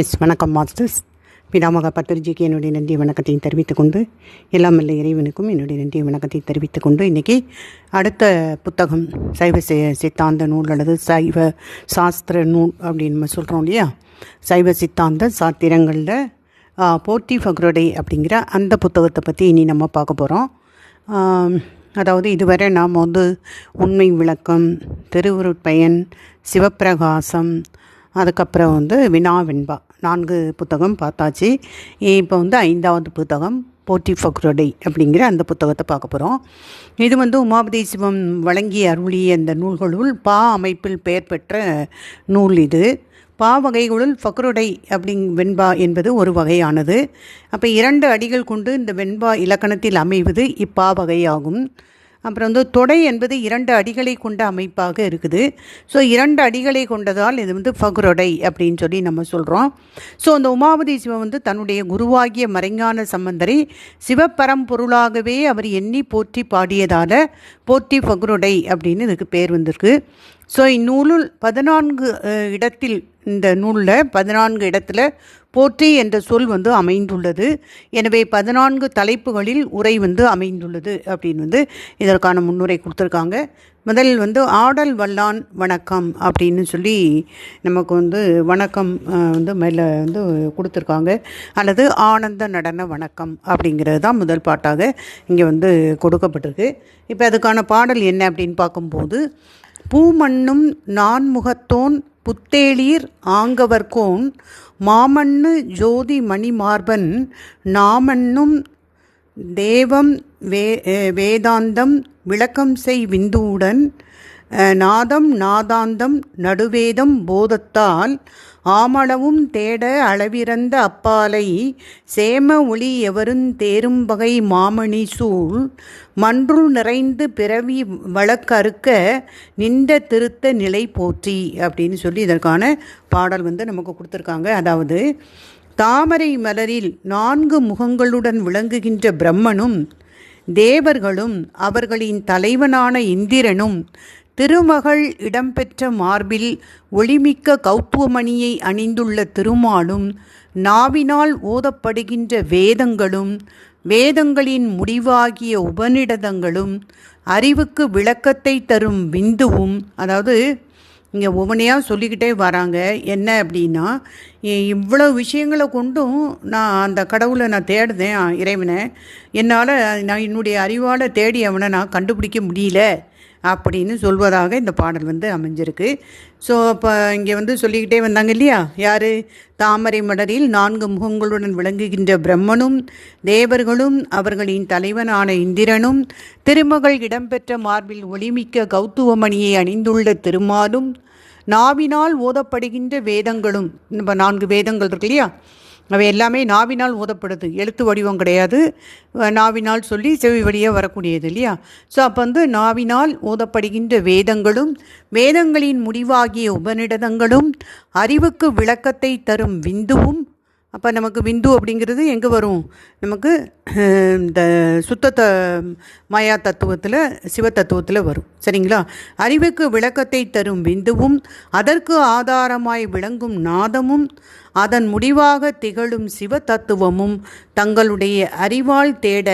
S வணக்கம் masters. பிதாமக பத்திரிஜிக்கு என்னுடைய நன்றிய வணக்கத்தையும் தெரிவித்துக் கொண்டு எல்லாம் இல்லை இறைவனுக்கும் என்னுடைய நன்றிய வணக்கத்தை தெரிவித்துக் கொண்டு இன்றைக்கி அடுத்த புத்தகம் சைவ சித்தாந்த நூல் அல்லது சைவ சாஸ்திர நூல் அப்படின்னு நம்ம சொல்கிறோம் இல்லையா? சைவ சித்தாந்த சாத்திரங்களில் போர்ட்டி ஃபக்ரோடே அப்படிங்கிற அந்த புத்தகத்தை பற்றி இனி நம்ம பார்க்க போகிறோம் அதாவது இதுவரை நாம் வந்து உண்மை விளக்கம் திருவுருட்பயன் சிவப்பிரகாசம் அதுக்கப்புறம் வந்து வினா வெண்பா. நான்கு புத்தகம் பார்த்தாச்சு. இப்போ வந்து ஐந்தாவது புத்தகம் போட்டி ஃபக்ரோடை அப்படிங்கிற அந்த புத்தகத்தை பார்க்க போகிறோம் இது வந்து உமாபதி சிவம் வழங்கி அருளிய அந்த நூல்களுள் பா அமைப்பில் பெயர் பெற்ற நூல் இது. பா வகைகளுள் ஃபக்ருடை அப்படிங் வெண்பா என்பது ஒரு வகையானது. அப்போ இரண்டு அடிகள் கொண்டு இந்த வெண்பா இலக்கணத்தில் அமைவது இப்பா வகையாகும். அப்புறம் வந்து தொடை என்பது இரண்டு அடிகளை கொண்ட அமைப்பாக இருக்குது. ஸோ இரண்டு அடிகளை கொண்டதால் இது வந்து ஃபக்ரொடை அப்படின்னு சொல்லி நம்ம சொல்கிறோம் ஸோ அந்த உமாபதி சிவம் வந்து தன்னுடைய குருவாகிய மறைஞான சம்பந்தரை சிவப்பரம்பொருளாகவே அவர் எண்ணி போற்றி பாடியதால் போற்றி ஃபக்ரொடை அப்படின்னு இதுக்கு பேர் வந்திருக்கு. ஸோ இந்நூலுள் பதினான்கு இடத்தில் இந்த நூலில் பதினான்கு இடத்துல போற்றி என்ற சொல் வந்து அமைந்துள்ளது. எனவே பதினான்கு தலைப்புகளில் உரை வந்து அமைந்துள்ளது அப்படின்னு வந்து இதற்கான முன்னுரை கொடுத்துருக்காங்க. முதல் வந்து ஆடல் வல்லான் வணக்கம் அப்படின்னு சொல்லி நமக்கு வந்து வணக்கம் வந்து மேலே வந்து கொடுத்துருக்காங்க. அல்லது ஆனந்த நடன வணக்கம் அப்படிங்கிறது தான் முதல் பாட்டாக இங்கே வந்து கொடுக்கப்பட்டிருக்கு. இப்போ அதுக்கான பாடல் என்ன அப்படின்னு பார்க்கும்போது பூமண்ணும் நான்முகத்தோன் புத்தேளீர் ஆங்கவர்கோன் மாமண்ணு ஜோதி மணிமார்பன் நாமண்ணும் தேவம் வே வேதாந்தம் விளக்கம் செய் விந்துவுடன் நாதம் நாதாந்தம் நடுவேதம் போதத்தால் ஆமளவும் தேட அளவிறந்த அப்பாலை சேம ஒளி எவருந் தேரும் வகை மாமணி சூழ் மன்று நிறைந்து பிறவி வழக்கறுக்க நின்ற திருத்த நிலை போற்றி அப்படின்னு சொல்லி இதற்கான பாடல் வந்து நமக்கு கொடுத்துருக்காங்க. அதாவது தாமரை மலரில் நான்கு முகங்களுடன் விளங்குகின்ற பிரம்மனும் தேவர்களும் அவர்களின் தலைவனான இந்திரனும் திருமகள் இடம்பெற்ற மார்பில் ஒளிமிக்க கௌத்துவமணியை அணிந்துள்ள திருமாலும் நாவினால் ஓதப்படுகின்ற வேதங்களும் வேதங்களின் முடிவாகிய உபநிடதங்களும் அறிவுக்கு விளக்கத்தை தரும் விந்துவும் அதாவது இங்கே ஒவ்வொன்றையாக சொல்லிக்கிட்டே வராங்க. என்ன அப்படின்னா இவ்வளோ விஷயங்களை கொண்டும் நான் அந்த கடவுளை நான் தேடுதேன் இறைவனை. என்னால் நான் என்னுடைய அறிவால் தேடி அவனை நான் கண்டுபிடிக்க முடியல. அப்படின்னு சொல்வதாக இந்த பாடல் வந்து அமைஞ்சிருக்கு. ஸோ அப்போ இங்கே வந்து சொல்லிக்கிட்டே வந்தாங்க இல்லையா? யார்? தாமரை மலரில் நான்கு முகங்களுடன் விளங்குகின்ற பிரம்மனும் தேவர்களும் அவர்களின் தலைவனான இந்திரனும் திருமகள் இடம்பெற்ற மார்பில் ஒளிமிக்க கௌத்துவமணியை அணிந்துள்ள திருமாலும் நாவினால் ஓதப்படுகின்ற வேதங்களும் நம்ம நான்கு வேதங்கள் இருக்கு இல்லையா? அவை எல்லாமே நாவினால் ஓதப்படுது எழுத்து வடிவம் கிடையாது. நாவினால் சொல்லி செவி வழியாக வரக்கூடியது இல்லையா? ஸோ அப்போ வந்து நாவினால் ஓதப்படுகின்ற வேதங்களும் வேதங்களின் முடிவாகிய உபநிடதங்களும் அறிவுக்கு விளக்கத்தை தரும் விந்துவும் அப்போ நமக்கு விந்து அப்படிங்கிறது எங்கே வரும்? நமக்கு இந்த சுத்த த மாயா தத்துவத்தில் சிவ தத்துவத்தில் வரும். சரிங்களா? அறிவுக்கு விளக்கத்தை தரும் விந்துவும் அதற்கு ஆதாரமாய் விளங்கும் நாதமும் அதன் முடிவாக திகழும் சிவ தத்துவமும் தங்களுடைய அறிவால் தேட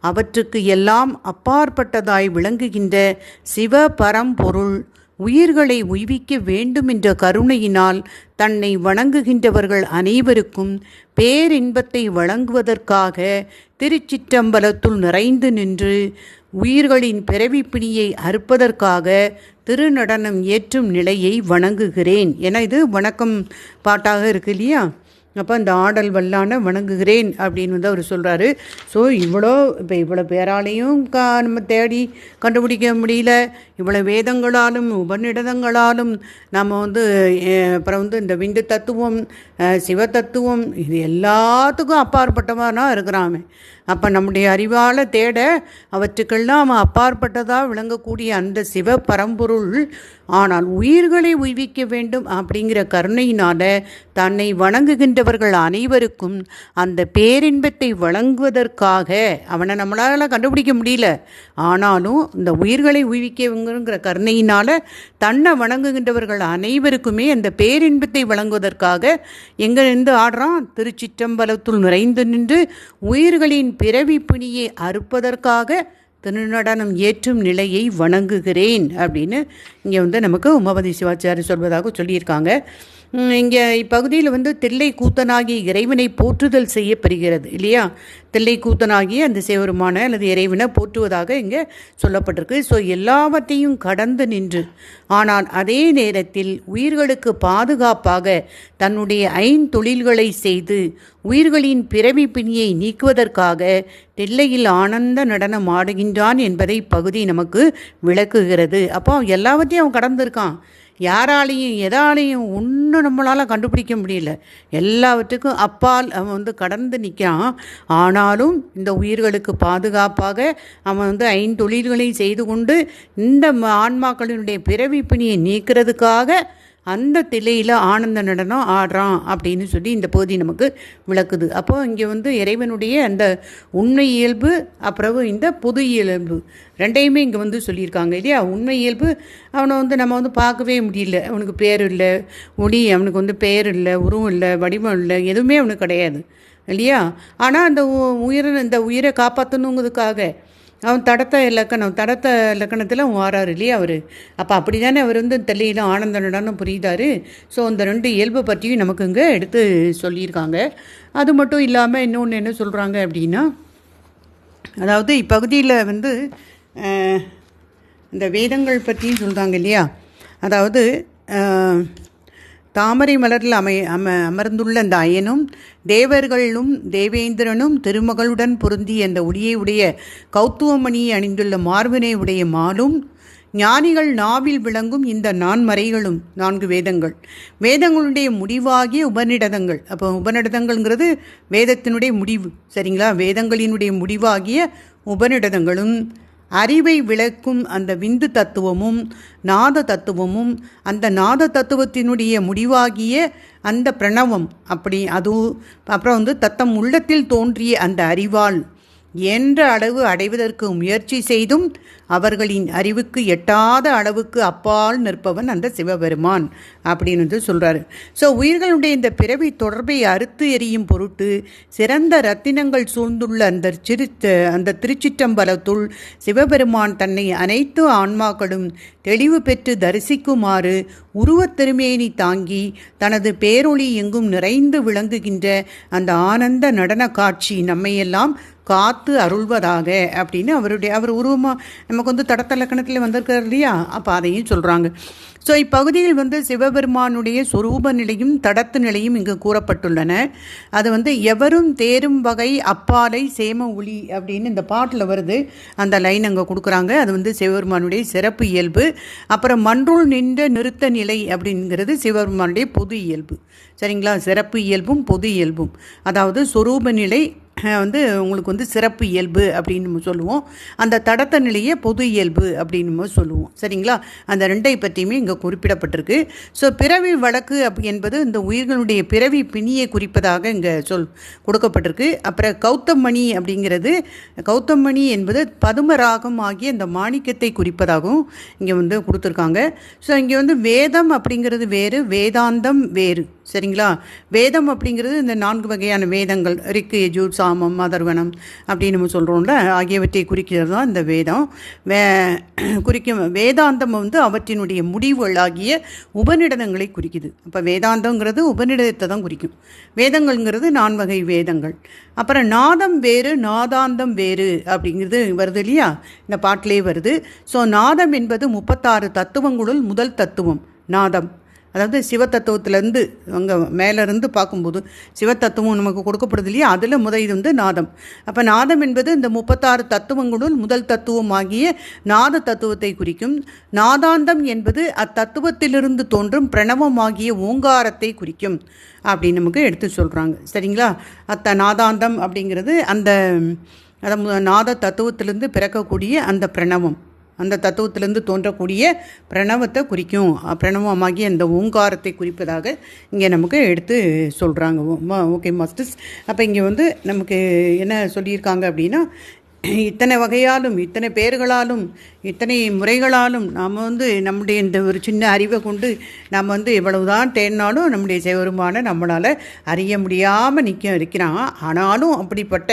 அவற்றுக்கு எல்லாம் அப்பாற்பட்டதாய் விளங்குகின்ற சிவ பரம்பொருள் உயிர்களை உய்விக்க வேண்டும் என்ற கருணையினால் தன்னை வணங்குகின்றவர்கள் அனைவருக்கும் பேரின்பத்தை வழங்குவதற்காக திருச்சிற்றம்பலத்துள் நிறைந்து நின்று உயிர்களின் பிறவி பிணியை அறுப்பதற்காக திருநடனம் ஏற்றும் நிலையை வணங்குகிறேன். என இது வணக்கம் பாட்டாக இருக்கு இல்லையா? அப்போ அந்த ஆடல் வல்லான வணங்குகிறேன் அப்படின்னு வந்து அவர் சொல்கிறாரு ஸோ இவ்வளோ இப்போ இவ்வளோ பேராலையும் கா நம்ம தேடி கண்டுபிடிக்க முடியல. இவ்வளோ வேதங்களாலும் உபநிடதங்களாலும் நம்ம வந்து அப்புறம் வந்து இந்த விந்து தத்துவம் சிவ தத்துவம் இது எல்லாத்துக்கும் அப்பாற்பட்டவனா இருக்கிறாமே அப்போ நம்முடைய அறிவால் தேட அவற்றுக்கெல்லாம் அவன் அப்பாற்பட்டதாக விளங்கக்கூடிய அந்த சிவ பரம்பொருள் ஆனால் உயிர்களை உய்விக்க வேண்டும் அப்படிங்கிற கருணையினால் தன்னை வணங்குகின்றவர்கள் அனைவருக்கும் அந்த பேரின்பத்தை வழங்குவதற்காக அவனை நம்மளால் கண்டுபிடிக்க முடியல. ஆனாலும் இந்த உயிர்களை உய்விக்கங்கிற கருணையினால் தன்னை வணங்குகின்றவர்கள் அனைவருக்குமே அந்த பேரின்பத்தை வழங்குவதற்காக எங்கிருந்து ஆடுறான்? திருச்சிற்றம்பலத்துள் நிறைந்து நின்று உயிர்களின் பிறவி புனியை அறுப்பதற்காக திருநடனம் ஏற்றும் நிலையை வணங்குகிறேன் அப்படின்னு இங்கே வந்து நமக்கு உமாபதி சிவாச்சாரி சொல்வதாக சொல்லியிருக்காங்க. இங்கே இப்பகுதியில் வந்து தில்லை கூத்தனாகிய இறைவனை போற்றுதல் செய்யப்படுகிறது இல்லையா? தில்லை கூத்தனாகிய அந்த சிவருமான அல்லது இறைவனை போற்றுவதாக இங்கே சொல்லப்பட்டிருக்கு. ஸோ எல்லாவற்றையும் கடந்து நின்று ஆனால் அதே நேரத்தில் உயிர்களுக்கு பாதுகாப்பாக தன்னுடைய ஐந்தொழில்களை செய்து உயிர்களின் பிறவி பிணியை நீக்குவதற்காக தில்லையில் ஆனந்த நடனம் ஆடுகின்றான் என்பதை பகுதி நமக்கு விளக்குகிறது. அப்போ எல்லாவற்றையும் அவன் கடந்திருக்கான். யாராலையும் எதாலையும் ஒன்றும் நம்மளால் கண்டுபிடிக்க முடியல. எல்லாவற்றுக்கும் அப்பால் அவன் வந்து கடந்து நிற்கிறான். ஆனாலும் இந்த உயிர்களுக்கு பாதுகாப்பாக அவன் வந்து ஐந்தொழில்களை செய்து கொண்டு இந்த ஆன்மாக்களினுடைய பிறவி பிணியை நீக்கிறதுக்காக அந்த திலையில் ஆனந்த நடனம் ஆடுறான் அப்படின்னு சொல்லி இந்த பகுதி நமக்கு விளக்குது. அப்போ இங்கே வந்து இறைவனுடைய அந்த உண்மை இயல்பு அப்புறம் இந்த பொது இயல்பு ரெண்டையுமே இங்கே வந்து சொல்லியிருக்காங்க இல்லையா? உண்மை இயல்பு அவனை வந்து நம்ம வந்து பார்க்கவே முடியல. அவனுக்கு பேர் இல்லை ஒளி அவனுக்கு வந்து பெயர் இல்லை உருவம் இல்லை வடிவம் இல்லை எதுவுமே அவனுக்கு கிடையாது இல்லையா? ஆனால் அந்த உயிரை இந்த உயிரை காப்பாற்றணுங்கிறதுக்காக அவன் தடத்த இலக்கணம் தடத்த இலக்கணத்தில் வாராரு இல்லையா அவர்? அப்போ அப்படி தானே அவர் வந்து தெல்லையில் ஆனந்தனுடனும் புரியுதாரு? ஸோ அந்த ரெண்டு இயல்பு பற்றியும் நமக்கு இங்கே எடுத்து சொல்லியிருக்காங்க. அது மட்டும் இல்லாமல் இன்னொன்று என்ன சொல்கிறாங்க அப்படின்னா அதாவது இப்பகுதியில் வந்து இந்த வேதங்கள் பற்றியும் சொல்கிறாங்க இல்லையா? அதாவது தாமரை மலரில் அமை அம அமர்ந்துள்ள அந்த அயனும் தேவர்களும் தேவேந்திரனும் திருமகளுடன் பொருந்தி அந்த உடியை உடைய கௌத்துவமணியை அணிந்துள்ள மார்பினை உடைய மாலும் ஞானிகள் நாவில் விளங்கும் இந்த நான்மறைகளும் நான்கு வேதங்கள். வேதங்களுடைய முடிவாகிய உபநிடதங்கள். அப்போ உபநிடதங்கள்ங்கிறது வேதத்தினுடைய முடிவு. சரிங்களா? வேதங்களினுடைய முடிவாகிய உபநிடதங்களும் அறிவை விளக்கும் அந்த விந்து தத்துவமும் நாத தத்துவமும் அந்த நாத தத்துவத்தினுடைய முடிவாகிய அந்த பிரணவம். அப்படி அது அப்புறம் வந்து தத்தம் உள்ளத்தில் தோன்றிய அந்த அறிவால் என்ற அளவு அடைவதற்கு முயற்சி செய்தும் அவர்களின் அறிவுக்கு எட்டாத அளவுக்கு அப்பால் நிற்பவன் அந்த சிவபெருமான் அப்படின்னு வந்து சொல்கிறாரு ஸோ உயிர்களுடைய இந்த பிறவி தொடர்பை அறுத்து எறியும் பொருட்டு சிறந்த ரத்தினங்கள் சூழ்ந்துள்ள அந்த சிறு அந்த திருச்சிற்றம்பலத்துள் சிவபெருமான் தன்னை அனைத்து ஆன்மாக்களும் தெளிவு பெற்று தரிசிக்குமாறு உருவத் திருமேனி தாங்கி தனது பேரொளி எங்கும் நிறைந்து விளங்குகின்ற அந்த ஆனந்த நடன காட்சி நம்மையெல்லாம் காத்து அருள்வதாக அப்படின்னு அவருடைய அவர் உருவமாக நமக்கு வந்து தடத்தலக்கணத்தில் வந்திருக்கார் இல்லையா? அப்போ அதையும் சொல்கிறாங்க ஸோ இப்பகுதியில் வந்து சிவபெருமானுடைய சொரூப நிலையும் தடத்து நிலையும் இங்கு கூறப்பட்டுள்ளன. அது வந்து எவரும் தேரும் வகை அப்பாலை சேம ஒளி அப்படின்னு இந்த பாட்டில் வருது. அந்த லைன் அங்கே கொடுக்குறாங்க. அது வந்து சிவபெருமானுடைய சிறப்பு இயல்பு. அப்புறம் மன்றுள் நின்ற நிறுத்த நிலை அப்படிங்கிறது சிவபெருமானுடைய பொது இயல்பு. சரிங்களா? சிறப்பு இயல்பும் பொது இயல்பும். அதாவது சொரூப நிலை வந்து உங்களுக்கு வந்து சிறப்பு இயல்பு அப்படின்னு சொல்லுவோம். அந்த தடத்த நிலையை பொது இயல்பு அப்படின்னு சொல்லுவோம். சரிங்களா? அந்த ரெண்டை பற்றியுமே இங்கே குறிப்பிடப்பட்டிருக்கு. ஸோ பிறவி வழக்கு அப் என்பது இந்த உயிர்களுடைய பிறவி பிணியை குறிப்பதாக இங்கே சொல் கொடுக்கப்பட்டிருக்கு. அப்புறம் கௌத்தமணி அப்படிங்கிறது கௌத்தமணி என்பது பதுமராகம் ஆகிய இந்த மாணிக்கத்தை குறிப்பதாகவும் இங்கே வந்து கொடுத்துருக்காங்க. ஸோ இங்கே வந்து வேதம் அப்படிங்கிறது வேறு வேதாந்தம் வேறு. சரிங்களா? வேதம் அப்படிங்கிறது இந்த நான்கு வகையான வேதங்கள் ரிக்கு யஜு சாமம் அதர்வனம் அப்படின்னு நம்ம சொல்கிறோம்ல ஆகியவற்றை குறிக்கிறது தான் இந்த வேதம். வே குறிக்கும் வேதாந்தம் வந்து அவற்றினுடைய முடிவுகளாகிய உபநிடதங்களை குறிக்குது. அப்போ வேதாந்தங்கிறது உபநிடதத்தை தான் குறிக்கும். வேதங்கள்ங்கிறது நான்வகை வேதங்கள். அப்புறம் நாதம் வேறு நாதாந்தம் வேறு அப்படிங்கிறது வருது இல்லையா? இந்த பாட்டிலே வருது. ஸோ நாதம் என்பது முப்பத்தாறு தத்துவங்களுள் முதல் தத்துவம் நாதம். அதாவது சிவத்தத்துவத்திலேருந்து அங்கே மேலேருந்து பார்க்கும்போது சிவத்தத்துவம் நமக்கு கொடுக்கப்படுது இல்லையா அதில் முதல் இது வந்து நாதம். அப்போ நாதம் என்பது இந்த முப்பத்தாறு தத்துவங்களுள் முதல் தத்துவம் ஆகிய நாத தத்துவத்தை குறிக்கும். நாதாந்தம் என்பது அத்தத்துவத்திலிருந்து தோன்றும் பிரணவமாகிய ஓங்காரத்தை குறிக்கும் அப்படின்னு நமக்கு எடுத்து சொல்கிறாங்க சரிங்களா? அத்த நாதாந்தம் அப்படிங்கிறது அந்த அந்த நாத தத்துவத்திலிருந்து பிறக்கக்கூடிய அந்த பிரணவம். அந்த தத்துவத்திலேருந்து தோன்றக்கூடிய பிரணவத்தை குறிக்கும். பிரணவமாகி அந்த ஓங்காரத்தை குறிப்பதாக இங்கே நமக்கு எடுத்து சொல்கிறாங்க ஓகே மாஸ்டர்ஸ். அப்போ இங்கே வந்து நமக்கு என்ன சொல்லியிருக்காங்க அப்படின்னா இத்தனை வகையாலும் இத்தனை பேர்களாலும் இத்தனை முறைகளாலும் நாம் வந்து நம்முடைய இந்த ஒரு சின்ன அறிவை கொண்டு நாம் வந்து இவ்வளவுதான் தேடினாலும் நம்முடைய சிவபெருமானை நம்மளால் அறிய முடியாமல் நிற்க இருக்கிறான். ஆனாலும் அப்படிப்பட்ட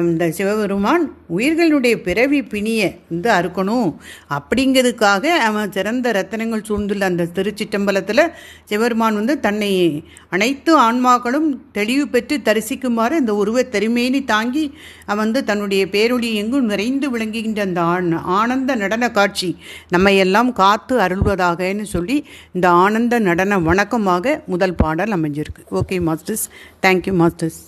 இந்த சிவபெருமான் உயிர்களுடைய பிறவி பிணியை வந்து அறுக்கணும். அப்படிங்கிறதுக்காக அவன் சிறந்த ரத்தனங்கள் சூழ்ந்துள்ள அந்த திருச்சிற்றம்பலத்தில் சிவபெருமான் வந்து தன்னை அனைத்து ஆன்மாக்களும் தெளிவு பெற்று தரிசிக்குமாறு இந்த உருவ தெருமேனி தாங்கி அவன் வந்து தன்னுடைய பேரொளி எங்கும் நிறைந்து விளங்குகின்ற அந்த ஆனந்த ஆனந்த நடன காட்சி. நம்ம எல்லாம் காத்து அருள்வதாகன்னு சொல்லி இந்த ஆனந்த நடன வணக்கமாக முதல் பாடல் அமைஞ்சிருக்கு. Okay masters thank you masters